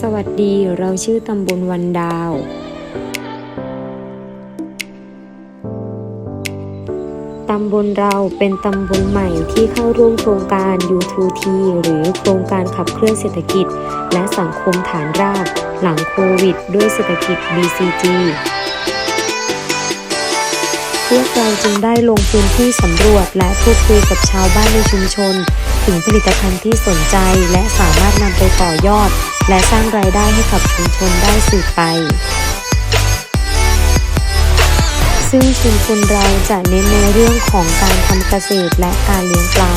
สวัสดีเราชื่อตำบลวันดาว ตำบลเราเป็นตำบลใหม่ที่เข้าร่วมโครงการ U2T หรือโครงการขับเคลื่อนเศรษฐกิจ และสังคมฐานราก หลังโควิด ด้วยเศรษฐกิจ BCG พวกเราจึงได้ลงพื้นที่สำรวจและพูดคุยกับชาวบ้านในชุมชน ถึงผลิตภัณฑ์ที่สนใจและสามารถนำไปต่อยอด และสร้างรายได้ให้กับชุมชนได้สืบไป ซึ่งชุมชนเราจะเน้นในเรื่องของการทำเกษตรและการเลี้ยงปลา